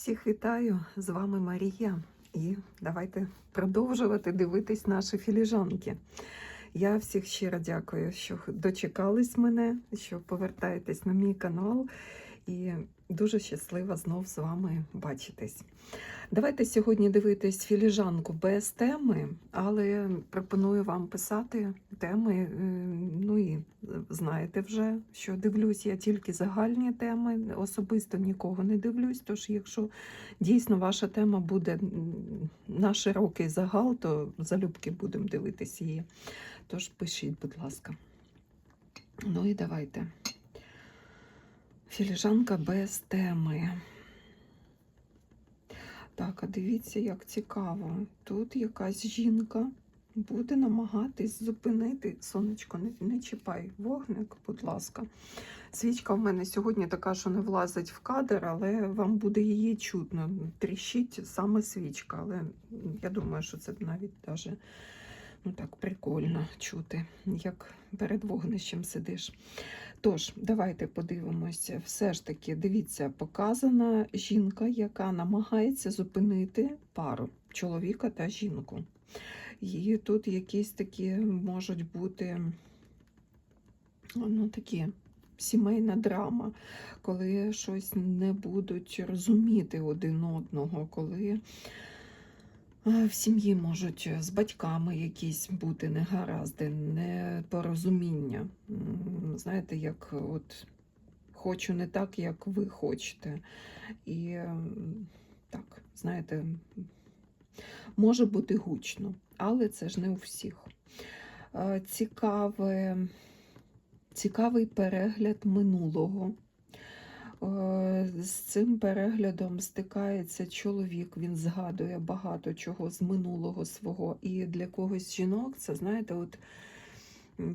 Всіх вітаю! З вами Марія. І давайте продовжувати дивитись наші філіжанки. Я всіх щиро дякую, що дочекались мене, що повертаєтесь на мій канал. І дуже щаслива знов з вами бачитись. Давайте сьогодні дивитись філіжанку без теми, але пропоную вам писати теми. е, Ну і знаєте вже, що дивлюсь я тільки загальні теми, особисто нікого не дивлюсь. Тож, якщо дійсно ваша тема буде на широкий загал, то залюбки будемо дивитись її. Тож пишіть, будь ласка. Ну і давайте. Філіжанка без теми. Так, а дивіться, як цікаво. Тут якась жінка буде намагатись зупинити. Сонечко, не, не чіпай вогник, будь ласка. Свічка в мене сьогодні така, що не влазить в кадр, але вам буде її чутно. Тріщить саме свічка. Але я думаю, що це навіть даже ну так прикольно чути, як перед вогнищем сидиш. Тож, давайте подивимося. Все ж таки, дивіться, показана жінка, яка намагається зупинити пару чоловіка та жінку. І тут якісь такі можуть бути ну, такі сімейна драма, коли щось не будуть розуміти один одного, коли в сім'ї можуть з батьками якісь бути негаразди, непорозуміння. Знаєте, як от хочу не так, як ви хочете. І так, знаєте, може бути гучно, але це ж не у всіх. Е, Цікаве, цікавий перегляд минулого. Е, З цим переглядом стикається чоловік, він згадує багато чого з минулого свого. І для когось жінок це, знаєте, от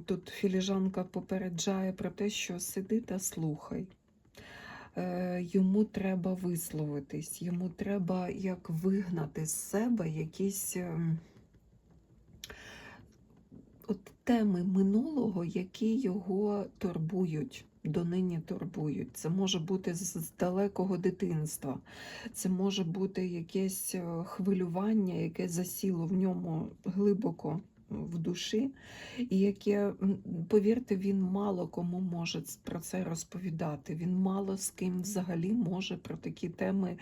тут філіжанка попереджає про те, що сиди та слухай. Е, Йому треба висловитись, йому треба як вигнати з себе якісь ем, от теми минулого, які його турбують, донині турбують. Це може бути з далекого дитинства, це може бути якесь е, хвилювання, яке засіло в ньому глибоко в душі, і яке, повірте, він мало кому може про це розповідати. Він мало з ким взагалі може про такі теми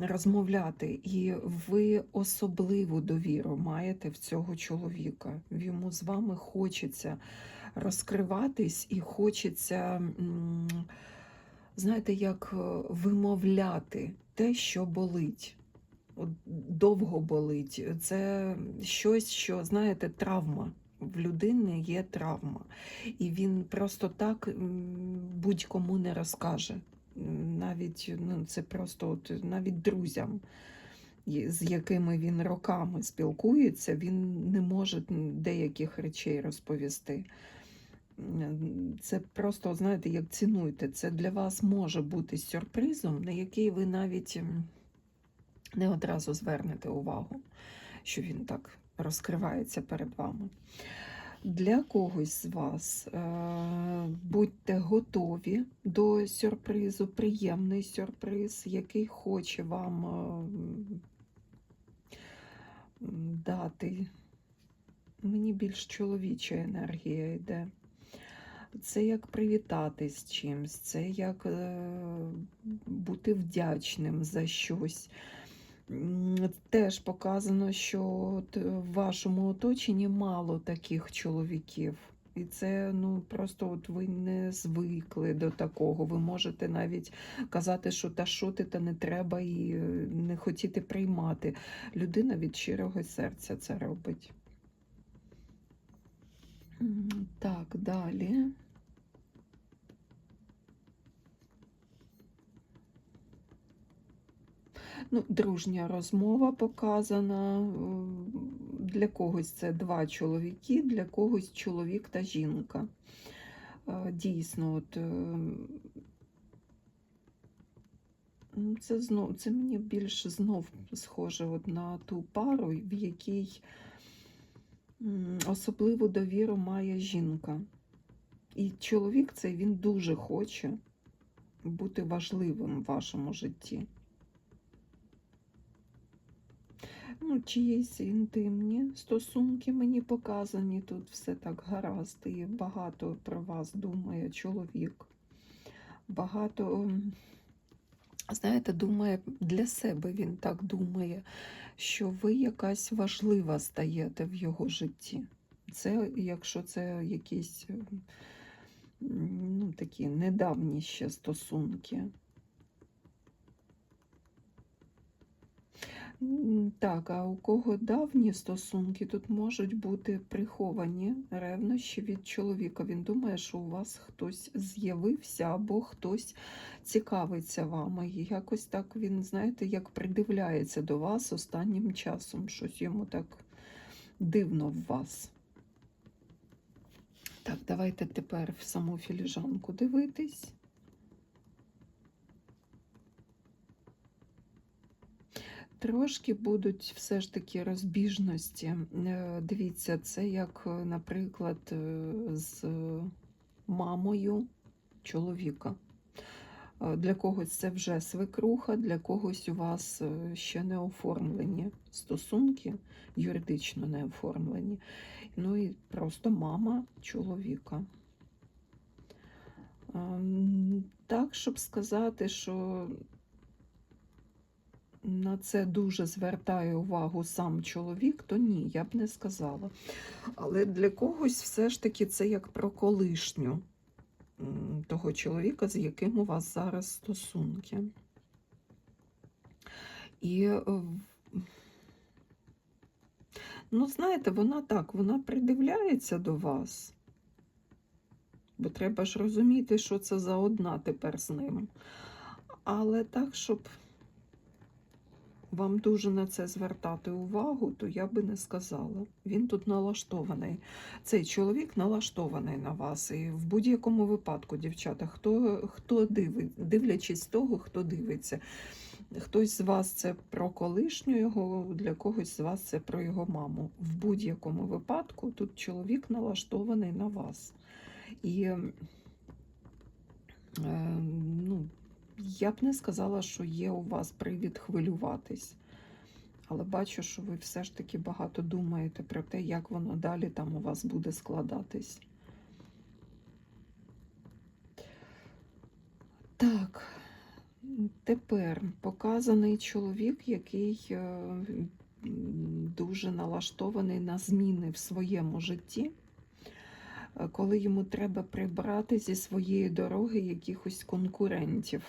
розмовляти. І ви особливу довіру маєте в цього чоловіка. Йому з вами хочеться розкриватись і хочеться, знаєте, як е, вимовляти те, що болить. Довго болить. Це щось, що, знаєте, травма. В людини є травма. І він просто так будь-кому не розкаже. Навіть ну, це просто от, навіть друзям, з якими він роками спілкується, він не може деяких речей розповісти. Це просто, знаєте, як цінуйте. Це для вас може бути сюрпризом, на який ви навіть не одразу звернете увагу, що він так розкривається перед вами. Для когось з вас е, будьте готові до сюрпризу, приємний сюрприз, який хоче вам е, дати. Мені більш чоловіча енергія йде. Це як привітатись з чимсь, це як е, бути вдячним за щось. Теж показано, що в вашому оточенні мало таких чоловіків. І це ну просто от ви не звикли до такого. Ви можете навіть казати, що та що ти, та не треба, і е, не хотіти приймати. Людина від щирого серця це робить. Так, далі. Ну, дружня розмова показана. е, Для когось це два чоловіки, для когось чоловік та жінка. Е, Дійсно, от, е, це, знов, це мені більш знов схоже от на ту пару, в якій особливу довіру має жінка. І чоловік цей він дуже хоче бути важливим в вашому житті. Ну, чиїсь інтимні стосунки мені показані. Тут все так гаразд. І багато про вас думає чоловік. Багато, знаєте, думає для себе він так думає, що ви якась важлива стаєте в його житті. Це, якщо це якісь ну, такі недавні ще стосунки. Так, а у кого давні стосунки, тут можуть бути приховані ревнощі від чоловіка. Він думає, що у вас хтось з'явився або хтось цікавиться вами. І якось так він, знаєте, як придивляється до вас останнім часом. Щось йому так дивно в вас. Так, давайте тепер в саму філіжанку дивитись. Трошки будуть все ж таки розбіжності. Е, Дивіться, це як, е, наприклад, е, з мамою чоловіка. Для когось це вже свекруха, для когось у вас ще не оформлені стосунки, юридично не оформлені. Ну і просто мама чоловіка. Ем, Так, щоб сказати, що на це дуже звертає увагу сам чоловік, то ні, я б не сказала. Але для когось все ж таки це як про колишню того чоловіка, з яким у вас зараз стосунки. І, е, ну, знаєте, вона так, вона придивляється до вас. Бо треба ж розуміти, що це за одна тепер з ним. Але так, щоб вам дуже на це звертати увагу, то я би не сказала. Він тут налаштований. Цей чоловік налаштований на вас. І в будь-якому випадку, дівчата, хто, хто дивить, дивлячись того, хто дивиться. Хтось з вас це про колишню його, для когось з вас це про його маму. В будь-якому випадку тут чоловік налаштований на вас. І е, я б не сказала, що є у вас привід хвилюватись. Але бачу, що ви все ж таки багато думаєте про те, як воно далі там у вас буде складатись. Так, тепер показаний чоловік, який е, дуже налаштований на зміни в своєму житті, е, коли йому треба прибрати зі своєї дороги якихось конкурентів.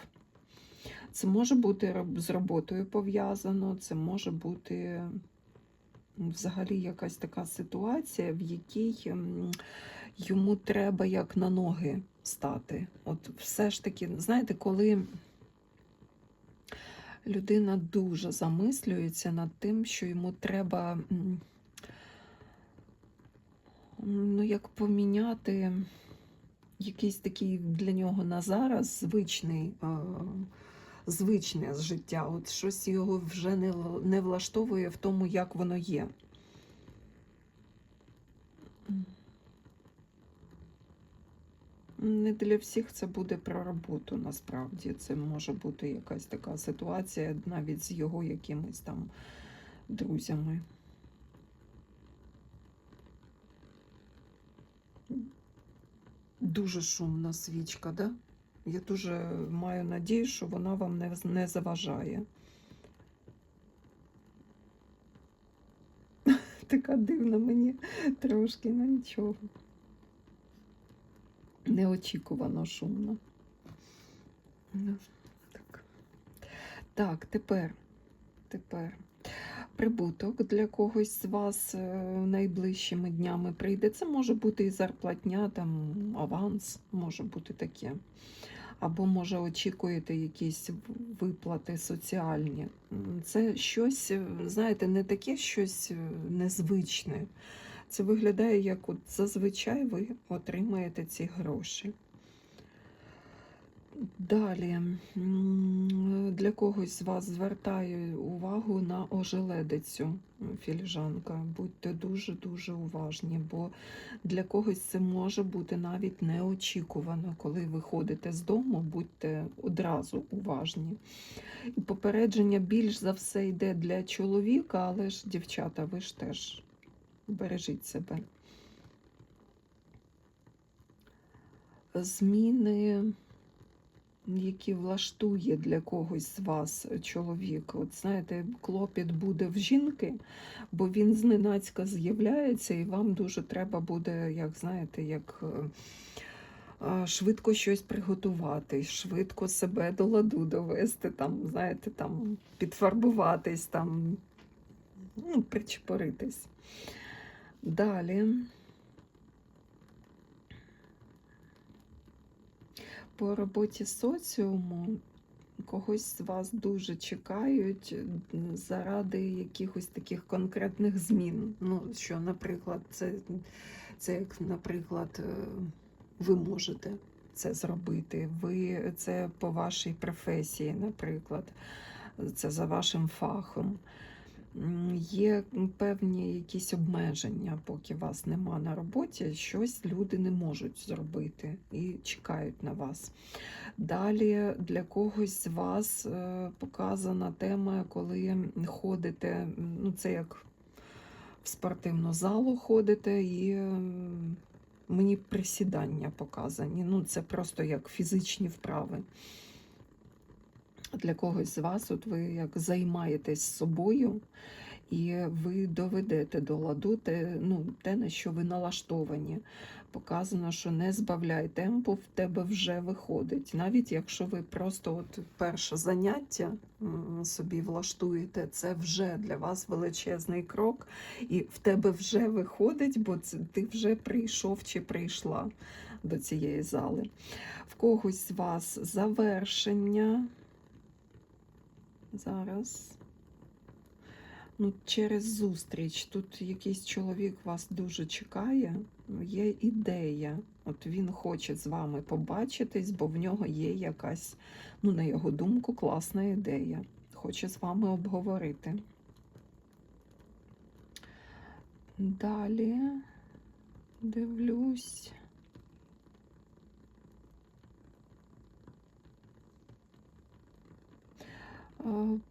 Це може бути з роботою пов'язано, це може бути взагалі якась така ситуація, в якій йому треба як на ноги стати. От все ж таки, знаєте, коли людина дуже замислюється над тим, що йому треба ну, як поміняти якийсь такий для нього на зараз звичний. Звичне з життя, от щось його вже не, не влаштовує в тому, як воно є. Не для всіх це буде про роботу, насправді. Це може бути якась така ситуація навіть з його якимись там друзями. Дуже шумна свічка, да? Я дуже маю надію, що вона вам не, не заважає. Така дивна мені трошки, ну нічого. Неочікувано шумно. Ну, так. так, тепер, тепер. Прибуток для когось з вас е, найближчими днями прийде. Це може бути і зарплатня, там аванс, може бути таке. Або, може, очікуєте якісь виплати соціальні. Це щось, е, знаєте, не таке щось е, незвичне. Це виглядає, як от зазвичай ви отримаєте ці гроші. Далі для когось з вас звертаю увагу на ожеледицю філіжанка. Будьте дуже-дуже уважні, бо для когось це може бути навіть неочікувано. Коли ви ходите з дому, будьте одразу уважні. І попередження більш за все йде для чоловіка, але ж, дівчата, ви ж теж бережіть себе. Зміни які влаштує для когось з вас чоловік. От знаєте, клопіт буде в жінки, бо він зненацька з'являється, і вам дуже треба буде, як знаєте, як е, швидко щось приготувати, швидко себе до ладу довести, там, знаєте, там підфарбуватись, там, ну, причепоритись. Далі. По роботі соціуму когось з вас дуже чекають заради якихось таких конкретних змін. Ну, що, наприклад, це, це як, наприклад, е, ви можете це зробити. Ви це по вашій професії, наприклад, це за вашим фахом. Є певні якісь обмеження, поки вас нема на роботі, щось люди не можуть зробити і чекають на вас. Далі для когось з вас е, показана тема, коли ходите, ну це як в спортивну залу ходите і мені присідання показані. Ну, це просто як фізичні вправи. Для когось з вас, от ви як займаєтесь собою, і ви доведете до ладу те, ну, те, на що ви налаштовані. Показано, що не збавляй темпу, в тебе вже виходить. Навіть якщо ви просто от перше заняття собі влаштуєте, це вже для вас величезний крок, і в тебе вже виходить, бо ти вже прийшов чи прийшла до цієї зали. В когось з вас завершення. Зараз. Ну, через зустріч. Тут якийсь чоловік вас дуже чекає. Є ідея. От він хоче з вами побачитись, бо в нього є якась, ну, на його думку, класна ідея. Хоче з вами обговорити. Далі дивлюсь.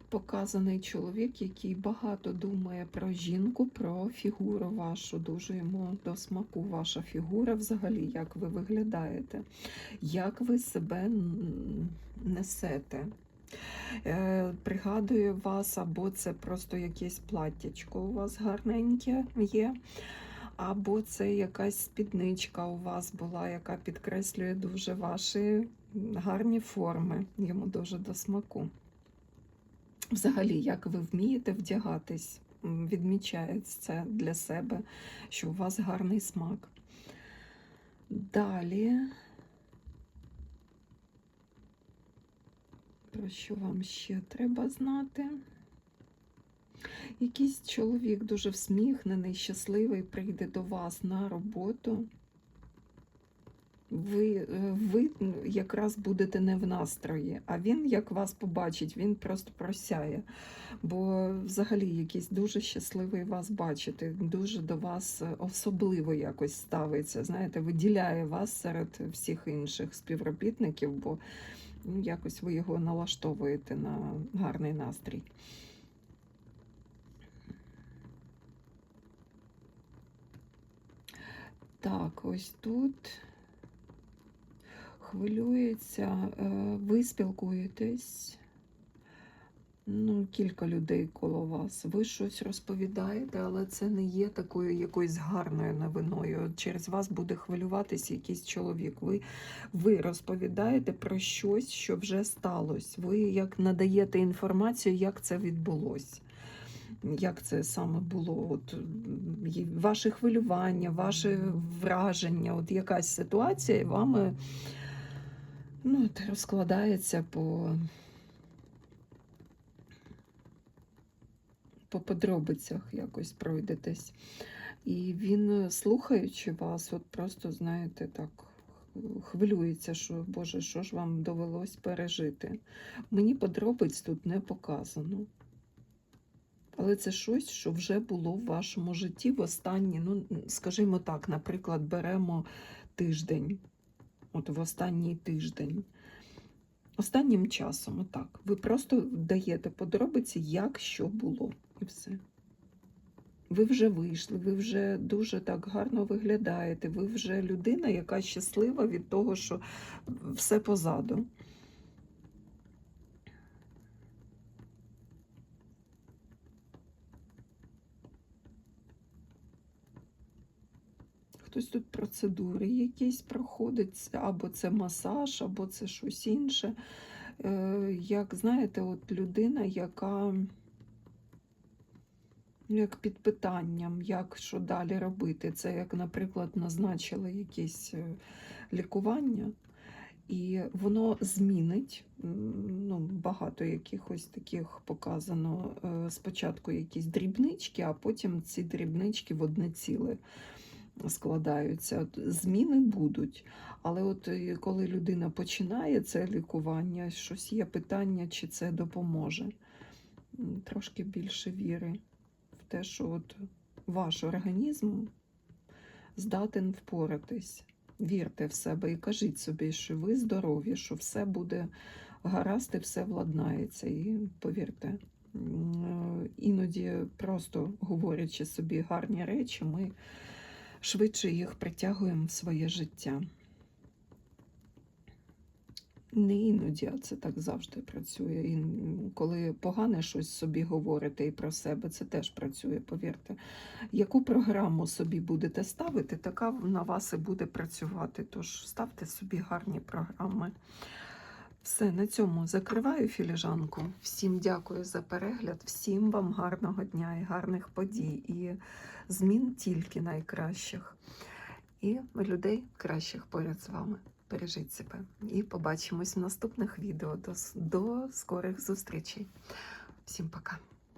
Показаний чоловік, який багато думає про жінку, про фігуру вашу. Дуже йому до смаку ваша фігура, взагалі, як ви виглядаєте, як ви себе несете. Е, Пригадую вас, або це просто якесь платтячко у вас гарненьке є, або це якась спідничка у вас була, яка підкреслює дуже ваші гарні форми. Йому дуже до смаку. Взагалі, як ви вмієте вдягатись, відмічається це для себе, що у вас гарний смак. Далі. Про що вам ще треба знати? Якийсь чоловік дуже всміхнений, щасливий, прийде до вас на роботу. Ви, е, ви якраз будете не в настрої, а він, як вас побачить, він просто просяє. Бо взагалі якийсь дуже щасливий вас бачити, дуже до вас е, особливо якось ставиться. Знаєте, виділяє вас серед всіх інших співробітників, бо ну, якось ви його налаштовуєте на гарний настрій. Так, ось тут хвилюється, е, ви спілкуєтесь. Ну, кілька людей коло вас. Ви щось розповідаєте, але це не є такою якоюсь гарною новиною. Через вас буде хвилюватися якийсь чоловік. Ви, ви розповідаєте про щось, що вже сталося. Ви як надаєте інформацію, як це відбулося. Як це саме було? От, ваше хвилювання, ваше враження, от якась ситуація, вами ну, розкладається по, по подробицях, якось пройдетесь. І він, слухаючи вас, от просто, знаєте, так хвилюється, що Боже, що ж вам довелось пережити. Мені подробиць тут не показано. Але це щось, що вже було в вашому житті в останні, ну, скажімо так, наприклад, беремо тиждень. От в останній тиждень. Останнім часом, отак. Ви просто даєте подробиці, як що було, і все. Ви вже вийшли, ви вже дуже так гарно виглядаєте. Ви вже людина, яка щаслива від того, що все позаду. Хтось тут процедури якісь проходить, або це масаж, або це щось інше. Е, Як знаєте, от людина, яка ну, як під питанням, як що далі робити. Це як, наприклад, назначили якесь е, лікування, і воно змінить. Ну, багато якихось таких показано. е, Спочатку якісь дрібнички, а потім ці дрібнички в одне ціле складаються. Зміни будуть. Але от е, коли людина починає це лікування, щось є питання, чи це допоможе. Трошки більше віри в те, що от ваш організм здатен впоратись. Вірте в себе і кажіть собі, що ви здорові, що все буде гаразд і все владнається. І повірте, е, іноді просто говорячи собі гарні речі, ми швидше їх притягуємо в своє життя. Не іноді, а це так завжди працює. І коли погане щось собі говорите і про себе, це теж працює, повірте. Яку програму собі будете ставити, така на вас і буде працювати. Тож ставте собі гарні програми. Все, на цьому закриваю філіжанку. Всім дякую за перегляд, всім вам гарного дня і гарних подій, і змін тільки найкращих. І людей кращих поряд з вами. Бережіть себе. І побачимось в наступних відео. До, до скорих зустрічей. Всім пока.